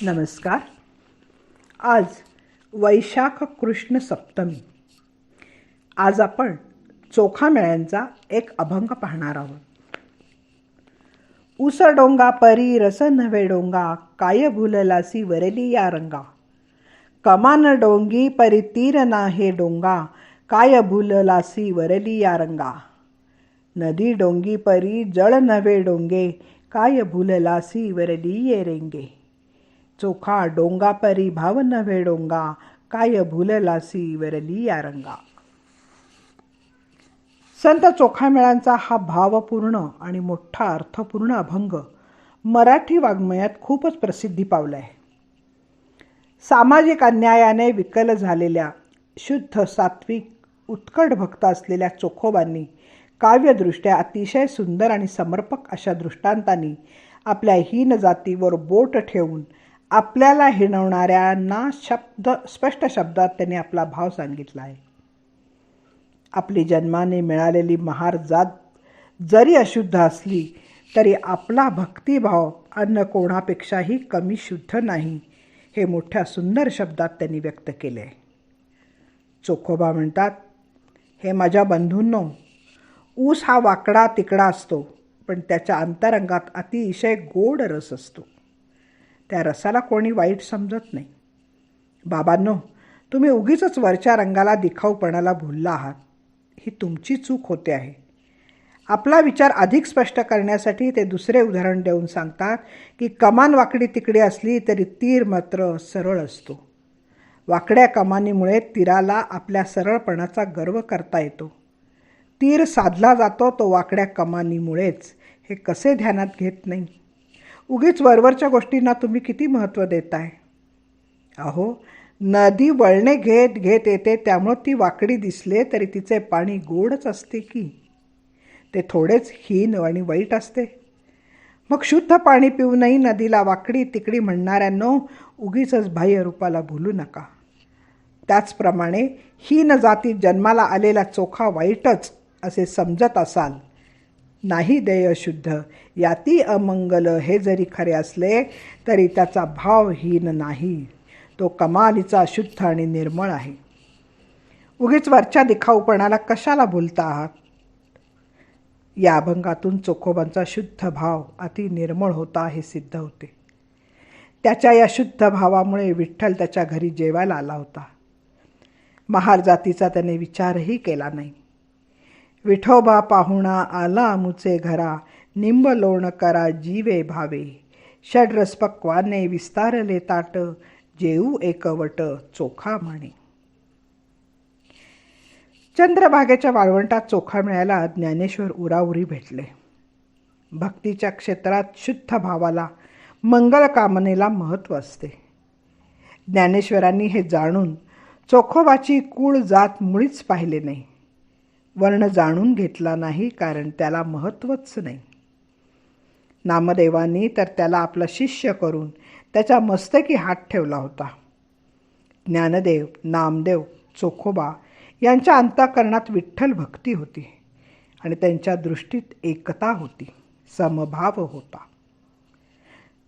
नमस्कार. आज वैशाख कृष्ण सप्तमी. आज आपण चोखा मेळ्यांचा एक अभंग पाहणार आहोत. उस डोंगा परी रस नव्हे डोंगा काय भुललासी वरली या रंगा. कमान डोंगी परी तीर नाहे डोंगा काय भुललासी वरली या रंगा. नदी डोंगी परी जळ नव्हे डोंगे काय भुललासी वरली ये रेंगे. चोखा डोंगा परी भाव नव्हे डोंगा काय भुललासी वरली या रंगा संत चोखामेळांचा हा भावपूर्ण आणि मोठा अर्थपूर्ण अभंग मराठी वाङ्मयात खूपच प्रसिद्धी पावला आहे सामाजिक अन्यायाने विकल झालेल्या शुद्ध सात्विक उत्कट भक्त असलेल्या चोखोबांनी काव्यदृष्ट्या अतिशय सुंदर आणि समर्पक अशा दृष्टांतांनी आपल्या हीन जातीवर बोट ठेवून आपल्याला हिणवणाऱ्यांना शब्द स्पष्ट शब्दात त्यांनी आपला भाव सांगितला आहे. आपली जन्माने मिळालेली महार जात जरी अशुद्ध असली तरी आपला भक्तिभाव अन्न कोणापेक्षाही कमी शुद्ध नाही हे मोठ्या सुंदर शब्दात त्यांनी व्यक्त केले चोखोबा म्हणतात हे माझ्या बंधूंनो ऊस हा वाकडा तिकडा असतो पण त्याच्या अंतरंगात अतिशय गोड रस असतो. त्या रसाला कोणी वाईट समजत नाही. बाबांनो तुम्ही उगीच वरच्या रंगाला दिखाऊपणाला भुलला आहात. ही तुमची चूक होते आहे. आपला विचार अधिक स्पष्ट करण्यासाठी ते दुसरे उदाहरण देऊन सांगतात की कमान वाकडी तिकडे असली तरी तीर मात्र सरळ असतो. वाकड्या कमानीमुळे तीराला आपल्या सरळपणाचा गर्व करता येतो. तीर साधला जातो तो वाकड्या कमानीमुळेच. हे कसे ध्यानात घेत नाही? उगीच वरवरच्या गोष्टींना तुम्ही किती महत्त्व देताय? अहो नदी वळणे घेत घेत येते त्यामुळं ती वाकडी दिसले तरी तिचे पाणी गोडच असते की? ते थोडेच हीन आणि वाईट असते. मग शुद्ध पाणी पिऊनही नदीला वाकडी तिकडी म्हणणाऱ्यांनो उगीच बाह्य रूपाला भुलू नका. त्याचप्रमाणे हीन जातीत जन्माला आलेला चोखा वाईटच असे समजत असाल. नाही देयशुद्ध याती अमंगल हे जरी खरे असले तरी त्याचा भावहीन नाही. तो कमालीचा शुद्ध आणि निर्मळ आहे. उगीच वरच्या दिखाऊपणाला कशाला भूलता आहात? या अभंगातून चोखोबांचा शुद्ध भाव अति निर्मळ होता हे सिद्ध होते. त्याच्या या शुद्ध भावामुळे विठ्ठल त्याच्या घरी जेवायला आला होता. महार जातीचा त्याने विचारही केला नाही. विठोबा पाहुणा आला मुचे घरा निंब लोण करा जीवे भावे. षड्रस पक्वाने विस्तारले ताट जेऊ एकवट चोखा म्हणे. चंद्रभागेच्या वाळवंटात चोखा मिळायला ज्ञानेश्वर उराउरी भेटले. भक्तीच्या क्षेत्रात शुद्ध भावाला मंगल कामनेला महत्त्व असते. ज्ञानेश्वरांनी हे जाणून चोखोबाची कूळ जात मुळीच पाहिले नाही. वर्ण जाणून घेतला नाही कारण त्याला महत्त्वच नाही. नामदेवांनी तर त्याला आपला शिष्य करून त्याच्या मस्तकी हात ठेवला होता. ज्ञानदेव नामदेव चोखोबा यांच्या अंतःकरणात विठ्ठल भक्ती होती आणि त्यांच्या दृष्टीत एकता होती समभाव होता.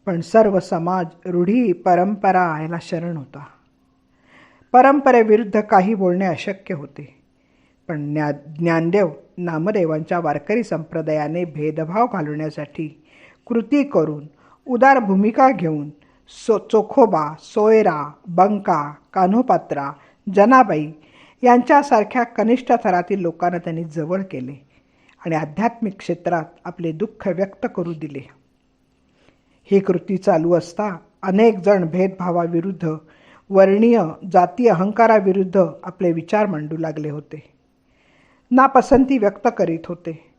पण सर्व समाज रूढी परंपरा याला शरण होता. परंपरेविरुद्ध काही बोलणे अशक्य होते. पण ज्ञा ज्ञानदेव नामदेवांच्या वारकरी संप्रदायाने भेदभाव घालवण्यासाठी कृती करून उदार भूमिका घेऊन सो चोखोबा सोयरा बंका कान्होपात्रा जनाबाई यांच्यासारख्या कनिष्ठ थरातील लोकांना त्यांनी जवळ केले आणि आध्यात्मिक क्षेत्रात आपले दुःख व्यक्त करू दिले. ही कृती चालू असता अनेक जण भेदभावाविरुद्ध वर्णीय जाती अहंकाराविरुद्ध आपले विचार मांडू लागले होते. नापसंती व्यक्त करीत होते.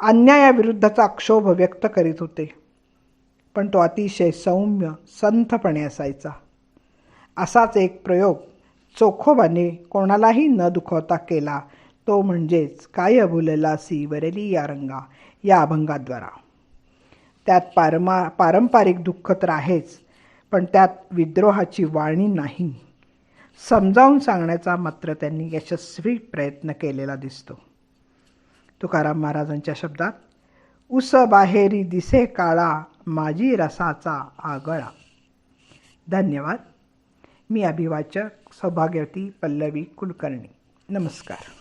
अन्यायाविरुद्धचा क्षोभ व्यक्त करीत होते. पण तो अतिशय सौम्य संथपणे असायचा. असाच एक प्रयोग चोखोबाने कोणालाही न दुखवता केला तो म्हणजेच काय भुलला सी वरली या रंगा या अभंगाद्वारा. त्यात पारमा पारंपरिक दुःख तर आहेच पण त्यात विद्रोहाची वाणी नाही. समजावून सांगण्याचा मात्र त्यांनी यशस्वी प्रयत्न केलेला दिसतो. तुकाराम महाराजांच्या शब्दात उस बाहेरी दिसे काळा माझी रसाचा आगळा. धन्यवाद. मी अभिवाचक सौभाग्यवती पल्लवी कुलकर्णी. नमस्कार.